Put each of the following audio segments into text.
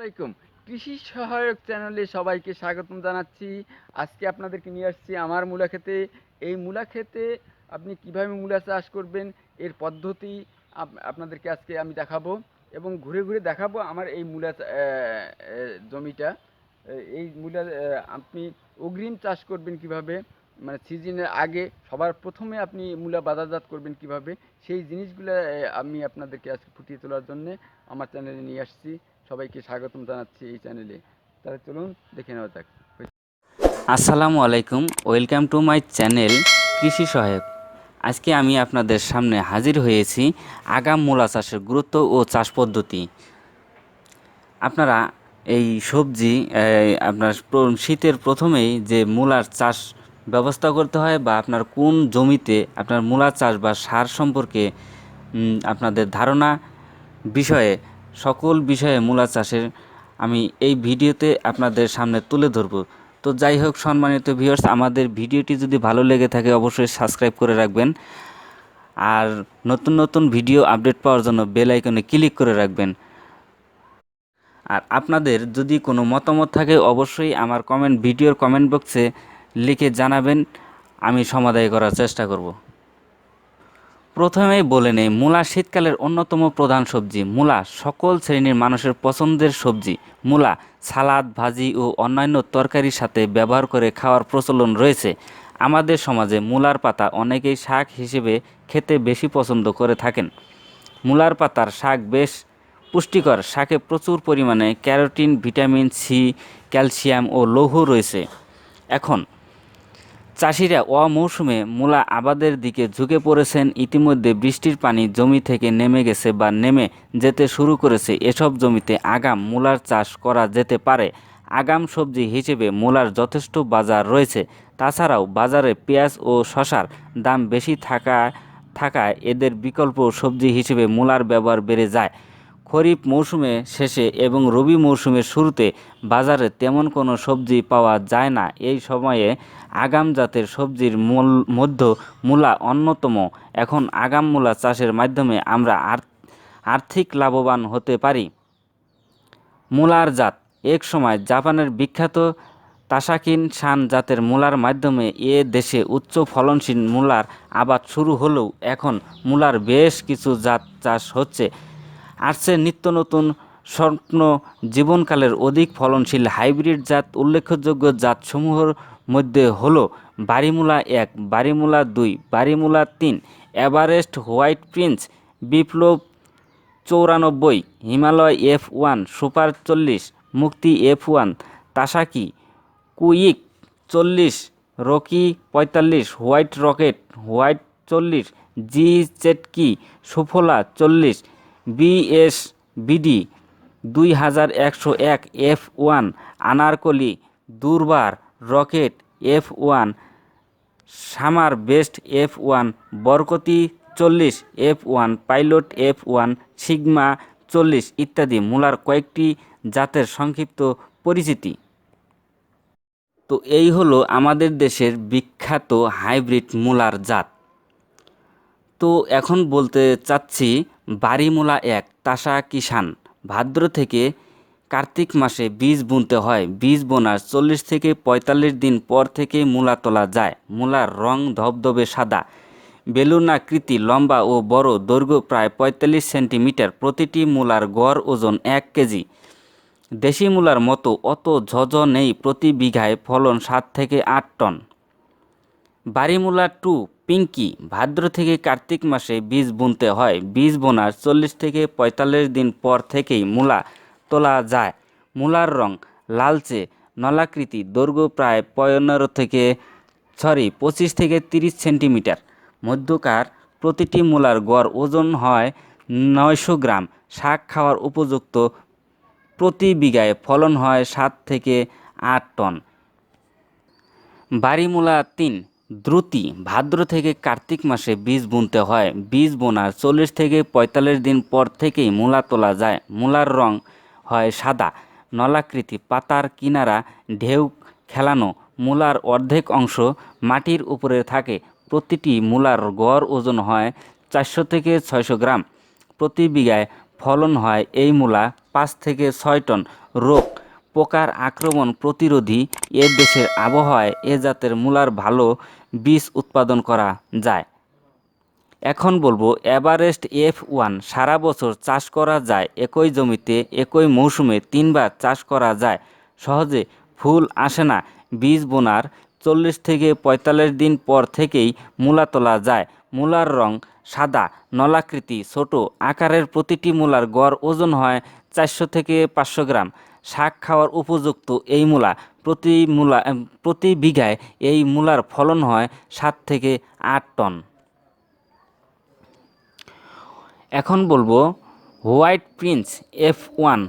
আসসালামাইকুম কৃষি সহায়ক চ্যানেলে সবাইকে স্বাগতম জানাচ্ছি। আজকে আপনাদেরকে নিয়ে আসছি আমার মূলা ক্ষেতে। এই মূলা ক্ষেতে আপনি কীভাবে মূলা চাষ করবেন, এর পদ্ধতি আপনাদেরকে আজকে আমি দেখাবো এবং ঘুরে ঘুরে দেখাবো আমার এই মূলা জমিটা। এই মূলা আপনি অগ্রিম চাষ করবেন কীভাবে মানে সিজনের আগে সবার প্রথমে আপনি মূলা বাজারজাত করবেন কীভাবে, সেই জিনিসগুলো আমি আপনাদেরকে আজকে ফুটিয়ে তোলার জন্য আমার চ্যানেলে নিয়ে আসছি। সবাইকে স্বাগতম জানাচ্ছি এই চ্যানেলে। তাহলে চলুন দেখে নেওয়া যাক। আসসালামু আলাইকুম, ওয়েলকাম টু মাই চ্যানেল কৃষি সহায়ক। আজকে আমি আপনাদের সামনে হাজির হয়েছি আগাম মূলা চাষের গুরুত্ব ও চাষ পদ্ধতি। আপনারা এই সবজি আপনার শীতের প্রথমেই যে মূলার চাষ ব্যবস্থা করতে হয় বা আপনার কোন জমিতে আপনার মূলা চাষ বা সার সম্পর্কে আপনাদের ধারণা বিষয়ে সকল বিষয়ে মূলা চাষের আমি এই ভিডিওতে আপনাদের সামনে তুলে ধরব। তো যাই হোক, সম্মানিত ভিউয়ার্স আমাদের ভিডিওটি যদি ভালো লেগে থাকে, অবশ্যই সাবস্ক্রাইব করে রাখবেন। আর নতুন নতুন ভিডিও আপডেট পাওয়ার জন্য বেল আইকনে ক্লিক করে রাখবেন। আর আপনাদের যদি কোনো মতামত থাকে, অবশ্যই আমার কমেন্ট ভিডিওর কমেন্ট বক্সে লিখে জানাবেন। আমি সমাধান করার চেষ্টা করব। প্রথমেই বলে নেই মূলা শীতকালের অন্যতম প্রধান সবজি। মূলা সকল শ্রেণির মানুষের পছন্দের সবজি। মূলা, সালাদ, ভাজি ও অন্যান্য তরকারির সাথে ব্যবহার করে খাওয়ার প্রচলন রয়েছে। আমাদের সমাজে মূলার পাতা অনেকেই শাক হিসেবে খেতে বেশি পছন্দ করে থাকেন। মূলার পাতার শাক বেশ পুষ্টিকর, শাকে প্রচুর পরিমাণে ক্যারোটিন, ভিটামিন সি, ক্যালসিয়াম ও লৌহ রয়েছে। এখন চাষিরা অমৌসুমে মূলা আবাদের দিকে ঝুঁকে পড়েছেন। ইতিমধ্যে বৃষ্টির পানি জমি থেকে নেমে গেছে বা নেমে যেতে শুরু করেছে। এসব জমিতে আগাম মূলার চাষ করা যেতে পারে। আগাম সবজি হিসেবে মূলার যথেষ্ট বাজার রয়েছে। তাছাড়াও বাজারে পেঁয়াজ ও শশার দাম বেশি থাকা থাকায় এদের বিকল্প সবজি হিসেবে মূলার ব্যবহার বেড়ে যায়। খরিফ মৌসুমে শেষে এবং রবি মৌসুমের শুরুতে বাজারে তেমন কোনো সবজি পাওয়া যায় না। এই সময়ে আগাম জাতের সবজির মূল, মধ্য মূলা অন্যতম। এখন আগাম মূলা চাষের মাধ্যমে আমরা আর- আর্থিক লাভবান হতে পারি। মূলার জাত। এক সময় জাপানের বিখ্যাত তাসাকিন শান জাতের মূলার মাধ্যমে এ দেশে উচ্চ ফলনশীল মূলার আবাদ শুরু হলেও এখন মূলার বেশ কিছু জাত চাষ হচ্ছে। আসছে নিত্য নতুন স্বপ্ন জীবনকালের অধিক ফলনশীল হাইব্রিড জাত। উল্লেখযোগ্য জাতসমূহের মধ্যে হল বারিমূলা এক, বারিমূলা দুই, বারিমূলা তিন, এভারেস্ট হোয়াইট প্রিন্স, বিপ্লব চৌরানব্বই, হিমালয় এফ ওয়ান, সুপার চল্লিশ, Mukti F one, Tasaki, quick চল্লিশ, রকি পঁয়তাল্লিশ, হোয়াইট রকেট হোয়াইট চল্লিশ, জি চেটকি সুফলা চল্লিশ বিএস বিডি দুই হাজার একশো এক F one, Anarkali, Durbar, Rocket F one, Summer Best F one, Barkati চল্লিশ F one, Pilot F one, Sigma চল্লিশ ইত্যাদি মূলার কয়েকটি জাতের সংক্ষিপ্ত পরিচিতি। তো এই হলো আমাদের দেশের বিখ্যাত হাইব্রিড মূলার জাত। তো এখন বলতে চাচ্ছি বাড়িমূলা এক, তাসা কিষান ভাদ্র থেকে কার্তিক মাসে বীজ বুনতে হয়। বীজ বোনার চল্লিশ থেকে পঁয়তাল্লিশ দিন পর থেকে মূলা তোলা যায়। মূলার রং ধবধবে সাদা। বেলুন আকৃতি লম্বা ও বড়, দৈর্ঘ্য প্রায় পঁয়তাল্লিশ সেন্টিমিটার। প্রতিটি মূলার গড় ওজন এক কেজি। দেশি মূলার মতো অত ঝঝ নেই প্রতি বিঘায় ফলন সাত থেকে আট টন। বাড়িমূলা টু পিঙ্কি, ভাদ্র থেকে কার্তিক মাসে বীজ বুনতে হয়। বীজ বোনার চল্লিশ থেকে পঁয়তাল্লিশ দিন পর থেকেই মূলা তোলা যায়। মূলার রং লালচে, নলাকৃতি, দৈর্ঘ্য প্রায় পনেরো থেকে সরি পঁচিশ থেকে তিরিশ সেন্টিমিটার। মধ্যকার প্রতিটি মূলার গড় ওজন হয় নয়শো গ্রাম। শাক খাওয়ার উপযুক্ত প্রতি বিঘায় ফলন হয় সাত থেকে আট টন। বাড়িমূলা তিন দ্রুতি। ভাদ্র থেকে কার্তিক মাসে বীজ বুনতে হয়। বীজ বোনার চল্লিশ থেকে পঁয়তাল্লিশ দিন পর থেকেই মূলা তোলা যায়। মূলার রং হয় সাদা। নলাকৃতি, পাতার কিনারা, ঢেউ খেলানো, মূলার অর্ধেক অংশ মাটির উপরে থাকে। প্রতিটি মূলার গড় ওজন হয় চারশো থেকে ছয়শো গ্রাম। প্রতি বিঘায় ফলন হয় এই মূলা পাঁচ থেকে ছয় টন। রোগ পোকার আক্রমণ প্রতিরোধী এ দেশের আবহাওয়ায় এ জাতের মূলার ভালো বীজ উৎপাদন করা যায়। এখন বলব, এভারেস্ট এফ ওয়ান সারা বছর চাষ করা যায়, একই জমিতে, একই মৌসুমে তিনবার চাষ করা যায়। সহজে ফুল আসে না, বীজ বোনার চল্লিশ থেকে পঁয়তাল্লিশ দিন পর থেকেই মূলা তোলা যায়। মূলার রং সাদা, নলাকৃতি ছোট, আকারের প্রতিটি মূলার গড় ওজন হয় চারশো থেকে পাঁচশো গ্রাম। শাক খাওয়ার উপযুক্ত এই মূলা প্রতি মূলা প্রতি বিঘায় এই মূলার ফলন হয় সাত থেকে আট টন। এখন বলব, হোয়াইট প্রিন্স এফ ওয়ান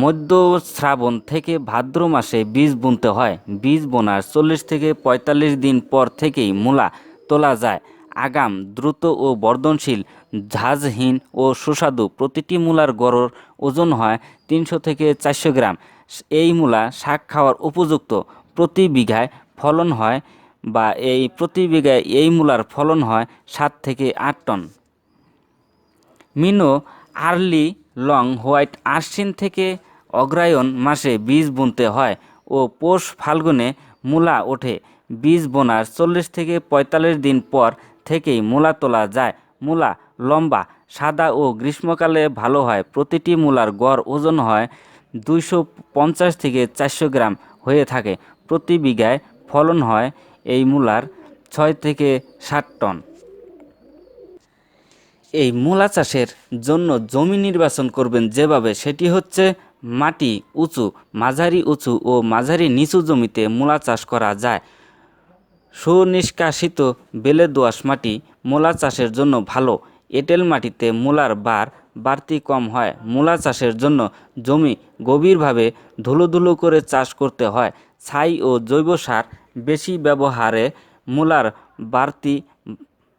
মধ্য শ্রাবণ থেকে ভাদ্র মাসে বীজ বুনতে হয়। বীজ বোনার চল্লিশ থেকে পঁয়তাল্লিশ দিন পর থেকেই মূলা তোলা যায়। আগাম, দ্রুত ও বর্ধনশীল, ঝাঁঝহীন ও সুস্বাদু প্রতিটি মূলার গড়র ওজন হয় তিনশো থেকে চারশো গ্রাম। এই মূলা শাক খাওয়ার উপযুক্ত প্রতি বিঘায় ফলন হয় বা এই প্রতি বিঘায় এই মূলার ফলন হয় সাত থেকে আট ton. Mino, early, long, white, Ashwin থেকে অগ্রায়ণ মাসে বীজ বুনতে হয় ও পৌষ ফাল্গুনে মূলা ওঠে। বীজ বোনার চল্লিশ থেকে পঁয়তাল্লিশ দিন পর থেকেই মূলা তোলা যায়। মূলা লম্বা, সাদা ও গ্রীষ্মকালে ভালো হয়। প্রতিটি মূলার গড় ওজন হয় দুইশো পঞ্চাশ থেকে চারশো গ্রাম হয়ে থাকে। প্রতি বিঘায় ফলন হয় এই মূলার ছয় থেকে ষাট টন। এই মূলা চাষের জন্য জমি নির্বাচন করবেন যেভাবে, সেটি হচ্ছে মাটি উঁচু, মাঝারি উঁচু ও মাঝারি নিচু জমিতে মূলা চাষ করা যায়। সুনিষ্কাশিত বেলে দোআঁশ মাটি মূলা চাষের জন্য ভালো। এঁটেল মাটিতে মূলার বার বাড়তি কম হয়। মূলা চাষের জন্য জমি গভীরভাবে ধুলো ধুলো করে চাষ করতে হয়। ছাই ও জৈব সার বেশি ব্যবহারে মূলার বাড়তি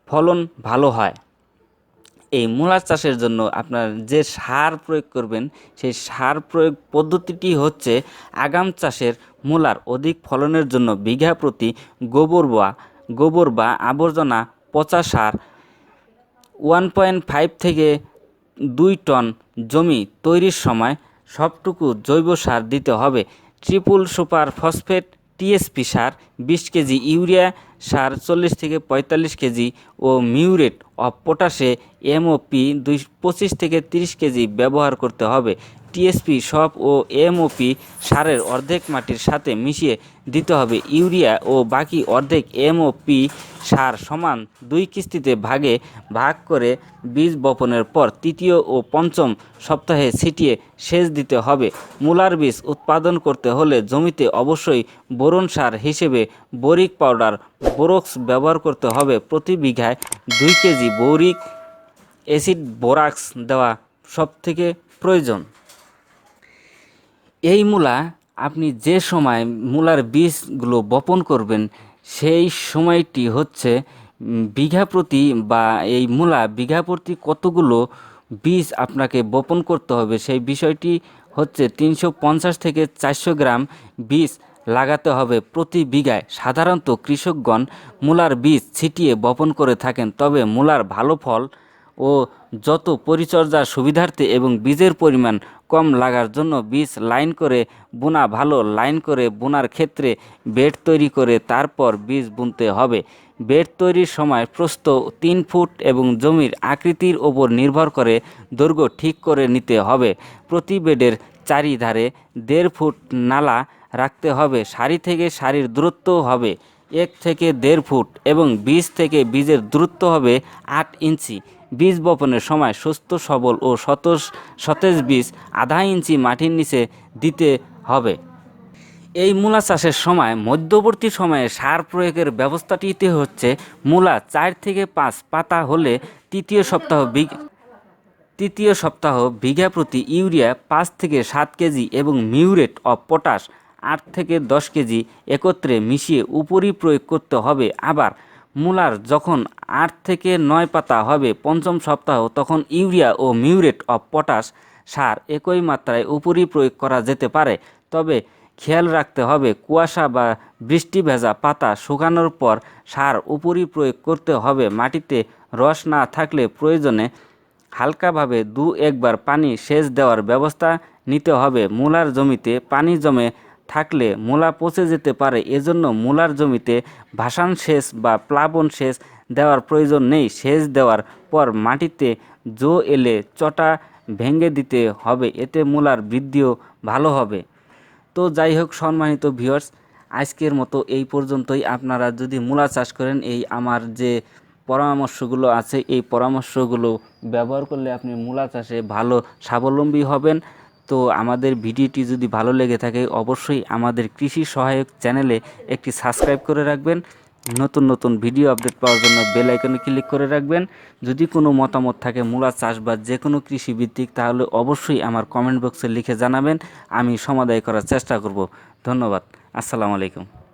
ফলন ভালো হয়। এই মূলা চাষের জন্য আপনার যে সার প্রয়োগ করবেন, সেই সার প্রয়োগ পদ্ধতিটি হচ্ছে আগাম চাষের মূলার অধিক ফলনের জন্য বিঘা প্রতি গোবর বা গোবর বা আবর্জনা পচা সার ওয়ান পয়েন্ট ফাইভ থেকে দুই টন জমি তৈরির সময় সবটুকু জৈব সার দিতে হবে। ট্রিপল সুপার ফসফেট টিএসপি সার, বিশ কেজি ইউরিয়া সার চল্লিশ থেকে পঁয়তাল্লিশ কেজি ও মিউরেট অফ পটাশে এমওপি দুই পঁচিশ থেকে তিরিশ কেজি ব্যবহার করতে হবে। টিএসপি, সব ও এমওপি সারের অর্ধেক মাটির সাথে মিশিয়ে দিতে হবে ইউরিয়া ও বাকি অর্ধেক এমওপি সার সমান দুই কিস্তিতে ভাগে ভাগ করে বীজ বপনের পর তৃতীয় ও পঞ্চম সপ্তাহে ছিটিয়ে সেচ দিতে হবে। মূলার বীজ উৎপাদন করতে হলে জমিতে অবশ্যই বোরন সার হিসেবে বোরিক পাউডার, বোরক্স ব্যবহার করতে হবে। প্রতি বিঘায় দুই কেজি বোরিক অ্যাসিড বোরাক্স দেওয়া সবথেকে প্রয়োজন। এই মূলা আপনি যে সময় মূলার বীজগুলো বপন করবেন, সেই সময়টি হচ্ছে বিঘা প্রতি বা এই মূলা বিঘা প্রতি কতগুলো বীজ আপনাকে বপন করতে হবে, সেই বিষয়টি হচ্ছে তিনশো পঞ্চাশ থেকে চারশো গ্রাম বীজ লাগাতে হবে প্রতি বিঘায়। সাধারণত কৃষকগণ মূলার বীজ ছিটিয়ে বপন করে থাকেন, তবে মূলার ভালো ফল ও যত পরিচর্যার সুবিধার্থে এবং বীজের পরিমাণ কম লাগার জন্য বীজ লাইন করে বোনা ভালো লাইন করে বোনার ক্ষেত্রে বেড তৈরি করে তারপর বীজ বুনতে হবে। বেড তৈরির সময় প্রস্থ তিন ফুট এবং জমির আকৃতির ওপর নির্ভর করে দৈর্ঘ্য ঠিক করে নিতে হবে। প্রতি বেডের চারিধারে দেড় ফুট নালা রাখতে হবে। সারি থেকে সারির দূরত্ব হবে এক থেকে দেড় ফুট এবং বীজ থেকে বীজের দূরত্ব হবে আট ইঞ্চি। বীজ বপনের সময় সুস্থ, সবল ও সতেজ সতেজ বীজ আধা ইঞ্চি মাটির নিচে দিতে হবে। এই মূলা চাষের সময় মধ্যবর্তী সময়ে সার প্রয়োগের ব্যবস্থাটিতে হচ্ছে মূলা চার থেকে পাঁচ পাতা হলে তৃতীয় সপ্তাহ তৃতীয় সপ্তাহ বিঘা প্রতি ইউরিয়া পাঁচ থেকে সাত কেজি এবং মিউরেট অফ পটাশ আট থেকে দশ কেজি একত্রে মিশিয়ে উপরই প্রয়োগ করতে হবে। আবার মূলার যখন আট থেকে নয় পাতা হবে পঞ্চম সপ্তাহ, তখন ইউরিয়া ও মিউরেট অফ পটাশ সার একই মাত্রায় উপরই প্রয়োগ করা যেতে পারে। তবে খেয়াল রাখতে হবে, কুয়াশা বা বৃষ্টি ভেজা পাতা শুকানোর পর সার উপরই প্রয়োগ করতে হবে। মাটিতে রস না থাকলে প্রয়োজনে হালকাভাবে দু একবার পানি সেচ দেওয়ার ব্যবস্থা নিতে হবে। মূলার জমিতে পানি জমে থাকলে মূলা পচে যেতে পারে। এজন্য মূলার জমিতে ভাসান সেচ বা প্লাবন সেচ দেওয়ার প্রয়োজন নেই। সেচ দেওয়ার পর মাটিতে জো এলে চটা ভেঙে দিতে হবে, এতে মূলার বৃদ্ধিও ভালো হবে। তো যাই হোক, সম্মানিত ভিউয়ার্স, আজকের মতো এই পর্যন্তই। আপনারা যদি মূলা চাষ করেন, এই আমার যে পরামর্শগুলো আছে, এই পরামর্শগুলো ব্যবহার করলে আপনি মূলা চাষে ভালো স্বাবলম্বী হবেন। তো আমাদের ভিডিওটি যদি ভালো লেগে থাকে, অবশ্যই আমাদের কৃষি সহায়ক চ্যানেলে একটি সাবস্ক্রাইব করে রাখবেন। নতুন নতুন ভিডিও আপডেট পাওয়ার জন্য বেল আইকনে ক্লিক করে রাখবেন। যদি কোনো মতামত থাকে, মূলা চাষবাস যে কোনো কৃষিভিত্তিক তাহলে অবশ্যই আমার কমেন্ট বক্সে লিখে জানাবেন। আমি সমাধায় করার চেষ্টা করব। ধন্যবাদ। আসসালামু আলাইকুম।